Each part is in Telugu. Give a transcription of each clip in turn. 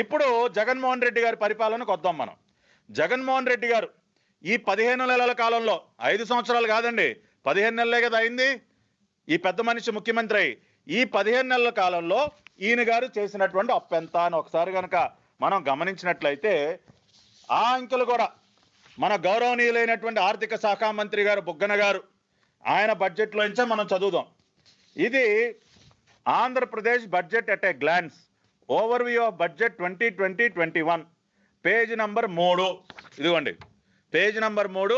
ఇప్పుడు జగన్మోహన్ రెడ్డి గారి పరిపాలనకు వద్దాం మనం. జగన్మోహన్ రెడ్డి గారు ఈ పదిహేను నెలల కాలంలో ఐదు సంవత్సరాలు కాదండి పదిహేను నెలలే కదా అయింది. ఈ పెద్ద మనిషి ముఖ్యమంత్రి అయి ఈ పదిహేను నెలల కాలంలో ఈయన గారు చేసినటువంటి అప్పు ఎంత అని ఒకసారి కనుక మనం గమనించినట్లయితే ఆ అంకెలు కూడా మన గౌరవనీయులైనటువంటి ఆర్థిక శాఖ మంత్రి గారు బుగ్గన గారు ఆయన బడ్జెట్లో నుంచే మనం చదువుదాం. ఇది Andhra Pradesh budget at a glance. Overview of budget twenty twenty twenty one page number మూడు. ఇదిగోండి. పేజ్ నంబర్ మూడు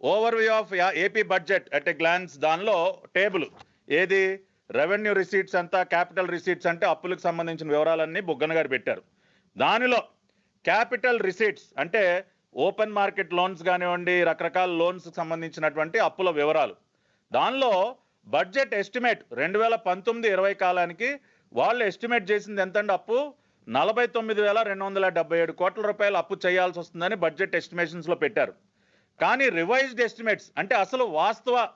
overview of AP budget at a glance దానిలో టేబుల్. ఏది? రెవెన్యూ రిసీట్స్ అంతా క్యాపిటల్ రిసీట్స్ అంటే అప్పులకు సంబంధించిన వివరాలన్నీ బుగ్గన గారు పెట్టారు. దానిలో క్యాపిటల్ రిసీట్స్ అంటే ఓపెన్ మార్కెట్ లోన్స్ కానివ్వండి రకరకాల లోన్స్ సంబంధించినటువంటి అప్పుల వివరాలు. దానిలో బడ్జెట్ ఎస్టిమేట్ రెండు వేల పంతొమ్మిది ఇరవై కాలానికి వాళ్ళు ఎస్టిమేట్ చేసింది ఎంతండి అప్పు? నలభై తొమ్మిది వేల రెండు వందల డెబ్బై ఏడు కోట్ల రూపాయలు అప్పు చేయాల్సి వస్తుందని బడ్జెట్ ఎస్టిమేషన్స్లో పెట్టారు. కానీ రివైజ్డ్ ఎస్టిమేట్స్ అంటే అసలు వాస్తవ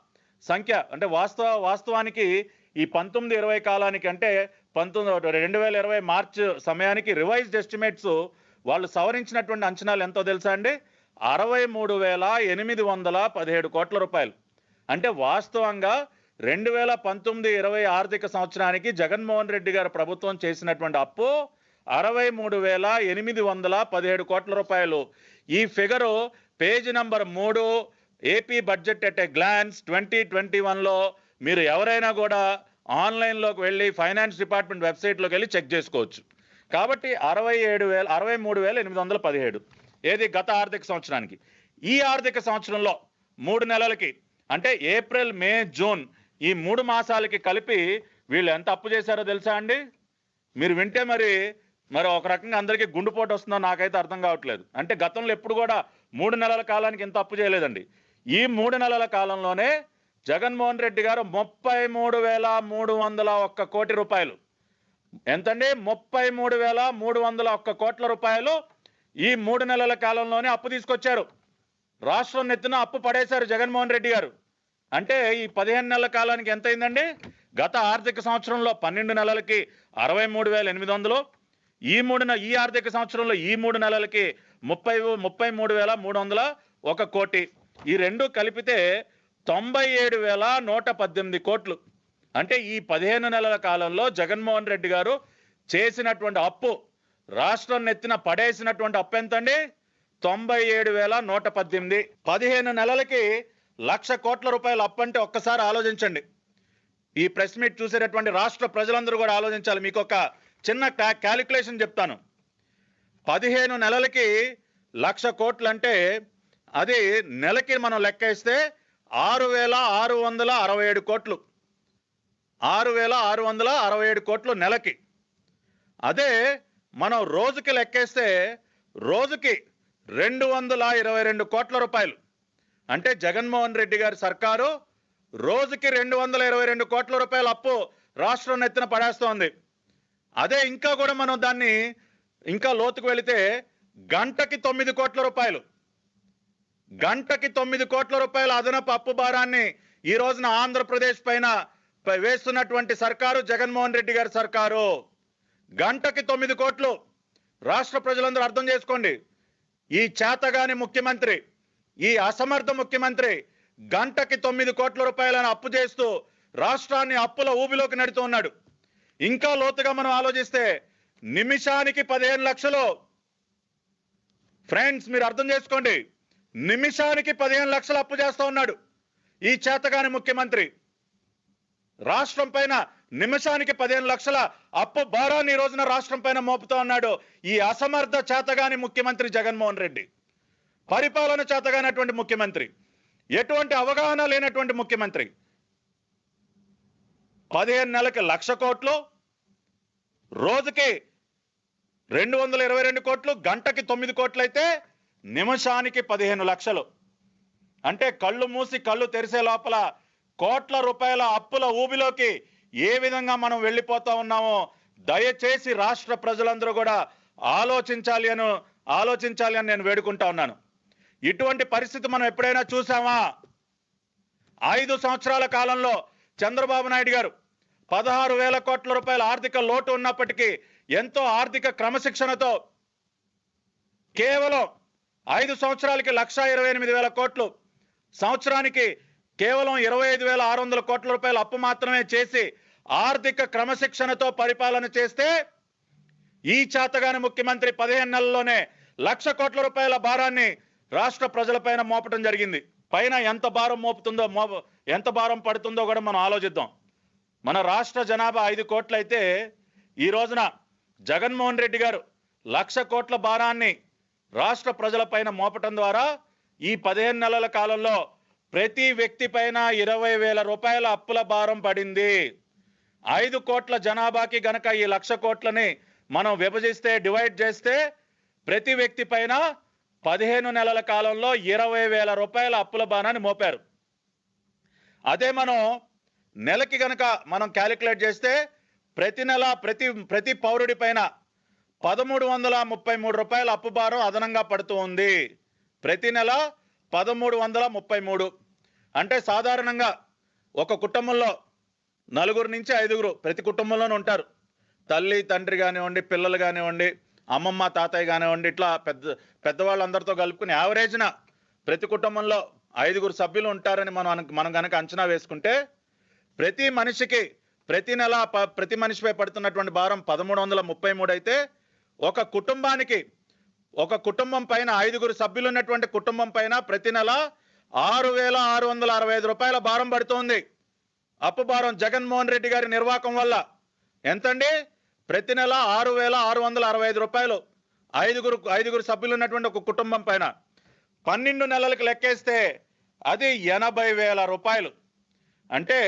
సంఖ్య అంటే వాస్తవ వాస్తవానికి ఈ పంతొమ్మిది ఇరవై కాలానికి అంటే పంతొమ్మిది రెండు వేల ఇరవై మార్చ్ సమయానికి రివైజ్డ్ ఎస్టిమేట్స్ వాళ్ళు సవరించినటువంటి అంచనాలు ఎంతో తెలుసా అండి? అరవై మూడు వేల ఎనిమిది వందల పదిహేడు కోట్ల రూపాయలు. అంటే వాస్తవంగా రెండు వేల పంతొమ్మిది ఇరవై ఆర్థిక సంవత్సరానికి జగన్మోహన్ రెడ్డి గారు ప్రభుత్వం చేసినటువంటి అప్పు అరవై మూడు వేల ఎనిమిది వందల పదిహేడు కోట్ల రూపాయలు. ఈ ఫిగరు పేజీ నంబర్ మూడు AP budget at a glance twenty twenty వన్లో మీరు ఎవరైనా కూడా ఆన్లైన్లోకి వెళ్ళి ఫైనాన్స్ డిపార్ట్మెంట్ వెబ్సైట్లోకి వెళ్ళి చెక్ చేసుకోవచ్చు. కాబట్టి అరవై ఏడు వేల అరవై మూడు వేల ఎనిమిది వందల పదిహేడు. ఏది గత ఆర్థిక సంవత్సరానికి. ఈ ఆర్థిక సంవత్సరంలో మూడు నెలలకి అంటే ఏప్రిల్ మే జూన్ ఈ మూడు మాసాలకి కలిపి వీళ్ళు ఎంత అప్పు చేశారో తెలుసా అండి? మీరు వింటే మరి మరి ఒక రకంగా అందరికీ గుండుపోటు వస్తుందో నాకైతే అర్థం కావట్లేదు. అంటే గతంలో ఎప్పుడు కూడా మూడు నెలల కాలానికి ఇంత అప్పు చేయలేదండి. ఈ మూడు నెలల కాలంలోనే జగన్మోహన్ రెడ్డి గారు ముప్పై మూడు వేల మూడు వందల ఒక్క కోటి రూపాయలు. ఎంతండి? ముప్పై మూడు వేల మూడు వందల ఒక్క కోట్ల రూపాయలు ఈ మూడు నెలల కాలంలోనే అప్పు తీసుకొచ్చారు. రాష్ట్రం నెత్తిన అప్పు పడేశారు జగన్మోహన్ రెడ్డి గారు. అంటే ఈ పదిహేను నెలల కాలానికి ఎంత అయిందండి గత ఆర్థిక సంవత్సరంలో పన్నెండు నెలలకి అరవై మూడు వేల ఎనిమిది వందలు. ఈ మూడు ఈ ఆర్థిక సంవత్సరంలో ఈ మూడు నెలలకి ముప్పై ముప్పై మూడు వేల మూడు వందల ఒక కోటి. ఈ రెండు కలిపితే తొంభై ఏడు వేల నూట పద్దెనిమిది కోట్లు. అంటే ఈ పదిహేను నెలల కాలంలో జగన్మోహన్ రెడ్డి గారు చేసినటువంటి అప్పు రాష్ట్రం నెత్తిన పడేసినటువంటి అప్పు ఎంతండి? తొంభై ఏడు వేల నూట పద్దెనిమిది. పదిహేను నెలలకి లక్ష కోట్ల రూపాయలు అప్పంటే ఒక్కసారి ఆలోచించండి. ఈ ప్రెస్ మీట్ చూసేటటువంటి రాష్ట్ర ప్రజలందరూ కూడా ఆలోచించాలి. మీకు ఒక చిన్న క్యాలిక్యులేషన్ చెప్తాను. పదిహేను నెలలకి లక్ష కోట్లు అంటే అది నెలకి మనం లెక్కేస్తే ఆరు వేల ఆరు వందల అరవై ఏడు కోట్లు. ఆరు వేల ఆరు వందల అరవై ఏడు కోట్లు నెలకి. అదే మనం రోజుకి లెక్కేస్తే రోజుకి రెండు వందల ఇరవై రెండు కోట్ల రూపాయలు. అంటే జగన్మోహన్ రెడ్డి గారి సర్కారు రోజుకి రెండు వందల ఇరవై రెండు కోట్ల రూపాయల అప్పు రాష్ట్రం ఎత్తున పడేస్తోంది. అదే ఇంకా కూడా మనం దాన్ని ఇంకా లోతుకు వెళితే గంటకి తొమ్మిది కోట్ల రూపాయలు. గంటకి తొమ్మిది కోట్ల రూపాయల అదనపు అప్పు భారాన్ని ఈ రోజున ఆంధ్రప్రదేశ్ పైన పై వేస్తున్నటువంటి సర్కారు జగన్మోహన్ రెడ్డి గారి సర్కారు. గంటకి తొమ్మిది కోట్లు. రాష్ట్ర ప్రజలందరూ అర్థం చేసుకోండి. ఈ చేతగాని ముఖ్యమంత్రి ఈ అసమర్థ ముఖ్యమంత్రి గంటకి తొమ్మిది కోట్ల రూపాయలను అప్పు చేస్తూ రాష్ట్రాన్ని అప్పుల ఊబిలోకి నడుతూ ఉన్నాడు. ఇంకా లోతుగా మనం ఆలోచిస్తే నిమిషానికి పదిహేను లక్షలు. ఫ్రెండ్స్ మీరు అర్థం చేసుకోండి. నిమిషానికి పదిహేను లక్షలు అప్పు చేస్తూ ఉన్నాడు ఈ చేతగాని ముఖ్యమంత్రి. రాష్ట్రం పైన నిమిషానికి పదిహేను లక్షల అప్పు భారాన్ని ఈ రోజున రాష్ట్రం పైన మోపుతూ ఉన్నాడు ఈ అసమర్థ చేతగాని ముఖ్యమంత్రి జగన్మోహన్ రెడ్డి. పరిపాలన చేతగానటువంటి ముఖ్యమంత్రి. ఎటువంటి అవగాహన లేనటువంటి ముఖ్యమంత్రి. పదిహేను నెలకి లక్ష కోట్లు రోజుకి రెండు వందల ఇరవై రెండు కోట్లు గంటకి తొమ్మిది కోట్లు అయితే నిమిషానికి పదిహేను లక్షలు. అంటే కళ్ళు మూసి కళ్ళు తెరిసే లోపల కోట్ల రూపాయల అప్పుల ఊబిలోకి ఏ విధంగా మనం వెళ్ళిపోతా ఉన్నామో దయచేసి రాష్ట్ర ప్రజలందరూ కూడా ఆలోచించాలి అని ఆలోచించాలి అని నేను వేడుకుంటా ఉన్నాను. ఇటువంటి పరిస్థితి మనం ఎప్పుడైనా చూసామా? ఐదు సంవత్సరాల కాలంలో చంద్రబాబు నాయుడు గారు పదహారు వేల కోట్ల రూపాయల ఆర్థిక లోటు ఉన్నప్పటికీ ఎంతో ఆర్థిక క్రమశిక్షణతో కేవలం ఐదు సంవత్సరాలకి లక్ష ఇరవై ఎనిమిది వేల కోట్లు సంవత్సరానికి కేవలం ఇరవై ఐదు వేల ఆరు వందల కోట్ల రూపాయల అప్పు మాత్రమే చేసి ఆర్థిక క్రమశిక్షణతో పరిపాలన చేస్తే ఈ చేతగాని ముఖ్యమంత్రి పదిహేను నెలల్లోనే లక్ష కోట్ల రూపాయల భారాన్ని రాష్ట్ర ప్రజలపైన మోపటం జరిగింది. పైన ఎంత భారం మోపుతుందో మో ఎంత భారం పడుతుందో కూడా మనం ఆలోచిద్దాం. మన రాష్ట్ర జనాభా ఐదు కోట్లయితే ఈ రోజున జగన్మోహన్ రెడ్డి గారు లక్ష కోట్ల భారాన్ని రాష్ట్ర ప్రజలపైన మోపటం ద్వారా ఈ పదిహేను నెలల కాలంలో ప్రతి వ్యక్తి పైన ఇరవై వేల రూపాయల అప్పుల భారం పడింది. ఐదు కోట్ల జనాభాకి గనక ఈ లక్ష కోట్లని మనం విభజిస్తే డివైడ్ చేస్తే ప్రతి వ్యక్తి పైన పదిహేను నెలల కాలంలో ఇరవై వేల రూపాయల అప్పుల బాణాన్ని మోపారు. అదే మనం నెలకి గనక మనం క్యాలిక్యులేట్ చేస్తే ప్రతి నెల ప్రతి ప్రతి పౌరుడి పైన పదమూడు వందల ముప్పై మూడు రూపాయల అప్పు భారం అదనంగా పడుతూ ఉంది. ప్రతి నెల పదమూడు వందల ముప్పై మూడు. అంటే సాధారణంగా ఒక కుటుంబంలో నలుగురు నుంచి ఐదుగురు ప్రతి కుటుంబంలోనూ ఉంటారు. తల్లి తండ్రి కానివ్వండి పిల్లలు కానివ్వండి అమ్మమ్మ తాతయ్య కానివ్వండి ఇట్లా పెద్ద పెద్దవాళ్ళందరితో కలుపుకుని యావరేజ్న ప్రతి కుటుంబంలో ఐదుగురు సభ్యులు ఉంటారని మనం మనం కనుక అంచనా వేసుకుంటే ప్రతి మనిషికి ప్రతి నెల ప్రతి మనిషిపై పడుతున్నటువంటి భారం పదమూడు వందల ముప్పై మూడు అయితే ఒక కుటుంబానికి ఒక కుటుంబం పైన ఐదుగురు సభ్యులు ఉన్నటువంటి కుటుంబం పైన ప్రతి నెల ఆరు వేల ఆరు వందల అరవై ఐదు రూపాయల భారం పడుతోంది. అప్పు భారం జగన్మోహన్ రెడ్డి గారి నిర్వాహకం వల్ల. ఎంతండి? ప్రతి నెల ఆరు వేల ఆరు వందల అరవై ఐదు రూపాయలు. ఐదుగురు ఐదుగురు సభ్యులు ఉన్నటువంటి ఒక కుటుంబం పైన పన్నెండు నెలలకు లెక్కేస్తే అది ఎనభై వేల రూపాయలు. అంటే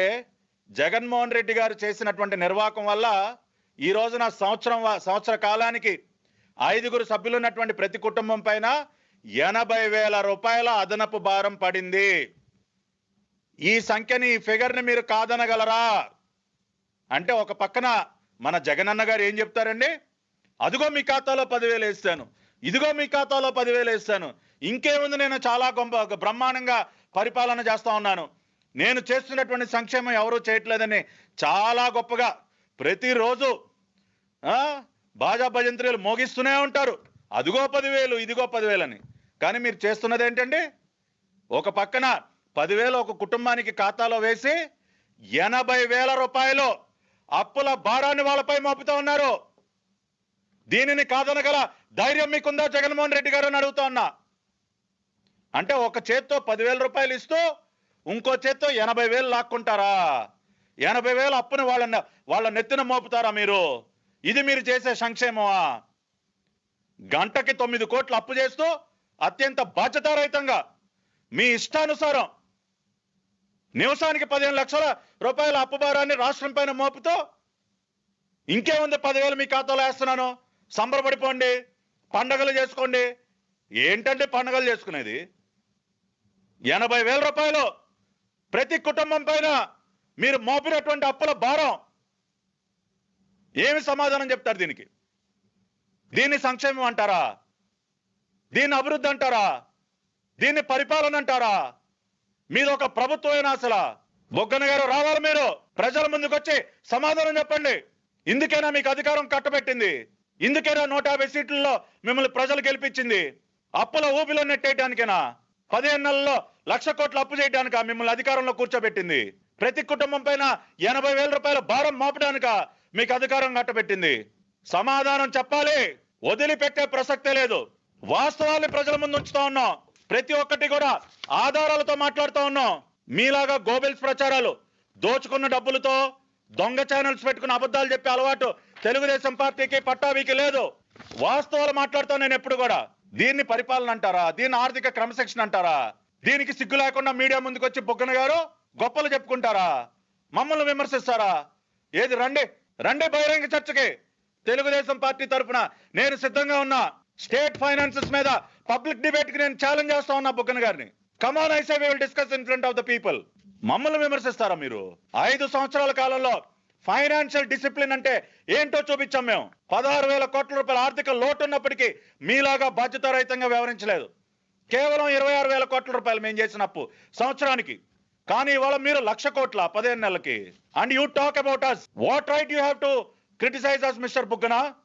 జగన్మోహన్ రెడ్డి గారు చేసినటువంటి నిర్వాహకం వల్ల ఈ రోజున సంవత్సరం సంవత్సర కాలానికి ఐదుగురు సభ్యులు ఉన్నటువంటి ప్రతి కుటుంబం పైన ఎనభై వేల రూపాయల అదనపు భారం పడింది. ఈ సంఖ్యని ఈ ఫిగర్ని మీరు కాదనగలరా? అంటే ఒక పక్కన మన జగనన్న గారు ఏం చెప్తారండి? అదిగో మీ ఖాతాలో పదివేలు వేస్తాను. ఇదిగో మీ ఖాతాలో పదివేలు వేస్తాను. ఇంకేముంది నేను చాలా గొప్ప బ్రహ్మాండంగా పరిపాలన చేస్తా ఉన్నాను. నేను చేస్తున్నటువంటి సంక్షేమం ఎవరూ చేయట్లేదని చాలా గొప్పగా ప్రతిరోజు భాజా భజంత్రులు భజంత్రీలు మోగిస్తూనే ఉంటారు. అదిగో పదివేలు ఇదిగో పదివేలని. కానీ మీరు చేస్తున్నది ఏంటండి? ఒక పక్కన పదివేలు ఒక కుటుంబానికి ఖాతాలో వేసి ఎనభై వేల రూపాయలు అప్పుల భారాన్ని వాళ్ళపై మోపుతా ఉన్నారు. దీనిని కాదనగల ధైర్యం మీకుందా? జగన్మోహన్ రెడ్డి గారు అని అడుగుతా ఉన్నా. అంటే ఒక చేత్తో పదివేల రూపాయలు ఇస్తూ ఇంకో చేత్తో ఎనభై వేలు లాక్కుంటారా? ఎనభై వేలు అప్పుని వాళ్ళ వాళ్ళ నెత్తిన మోపుతారా మీరు? ఇది మీరు చేసే సంక్షేమమా? గంటకి తొమ్మిది కోట్లు అప్పు చేస్తూ అత్యంత బాధ్యతారహితంగా మీ ఇష్టానుసారం నివసానికి పదిహేను లక్షల రూపాయల అప్పు భారాన్ని రాష్ట్రం పైన మోపుతో ఇంకేముంది పదివేలు మీ ఖాతాలో వేస్తున్నాను? సంబరపడిపోండి పండగలు చేసుకోండి. ఏంటంటే పండగలు చేసుకునేది? ఎనభై వేల రూపాయలు ప్రతి కుటుంబం పైన మీరు మోపినటువంటి అప్పుల భారం. ఏమి సమాధానం చెప్తారు దీనికి? దీన్ని సంక్షేమం అంటారా? దీన్ని అభివృద్ధి అంటారా? దీన్ని పరిపాలన అంటారా? మీరు ఒక ప్రభుత్వమైన అసలు బొగ్గన గారు రావాలి మీరు. ప్రజల ముందుకు వచ్చి సమాధానం చెప్పండి. ఇందుకైనా మీకు అధికారం కట్టబెట్టింది? ఇందుకైనా నూట యాభై సీట్లలో మిమ్మల్ని ప్రజలు గెలిపించింది? అప్పుల ఊపిలో నెట్టేయడానికేనా? పదిహేను నెలల్లో లక్ష కోట్ల అప్పు చేయడానిక మిమ్మల్ని అధికారంలో కూర్చోబెట్టింది? ప్రతి కుటుంబం పైన ఎనభై వేల రూపాయల భారం మోపడానిక మీకు అధికారం కట్టబెట్టింది? సమాధానం చెప్పాలి. వదిలిపెట్టే ప్రసక్తే లేదు. వాస్తవాన్ని ప్రజల ముందు ఉంచుతా ఉన్నాం. ప్రతి ఒక్కటి కూడా ఆధారాలతో మాట్లాడుతూ ఉన్నాం. మీలాగా గోబెల్స్ ప్రచారాలు దోచుకున్న డబ్బులతో దొంగ ఛానల్స్ పెట్టుకున్న అబద్ధాలు చెప్పే అలవాటు తెలుగుదేశం పార్టీకి పట్టాభికి లేదు. వాస్తవాలు మాట్లాడుతూ నేను ఎప్పుడు కూడా దీన్ని పరిపాలన అంటారా? దీన్ని ఆర్థిక క్రమశిక్షణ అంటారా? దీనికి సిగ్గు లేకుండా మీడియా ముందుకు వచ్చి బొగ్గన గారు గొప్పలు చెప్పుకుంటారా? మమ్మల్ని విమర్శిస్తారా? ఏది రండి రండి బహిరంగ చర్చకి. తెలుగుదేశం పార్టీ తరఫున నేను సిద్ధంగా ఉన్నా. స్టేట్ ఫైనాన్సెస్ మీద పబ్లిక్ డిబేట్కి నేను ఛాలెంజ్ చేస్తా ఉన్నా బుగ్గన గారిని. Come on I say will discuss in front of the people మమ్మల్ని విమర్శిస్తారా మీరు? ఐదు సంవత్సరాల కాలంలో ఫైనాన్షియల్ డిసిప్లిన్ అంటే ఏంటో చూపించాం మేము. పదహారు వేల కోట్ల రూపాయల ఆర్థిక లోటు ఉన్నప్పటికీ మీలాగా బాధ్యతారహితంగా వ్యవహరించలేదు. కేవలం ఇరవై ఆరు వేల కోట్ల రూపాయలు మేము చేసిన అప్పు సంవత్సరానికి. కానీ ఇవాళ మీరు లక్ష కోట్ల పదిహేను నెలలకి. And you talk about us what right you have to criticize us mister బుగ్గనా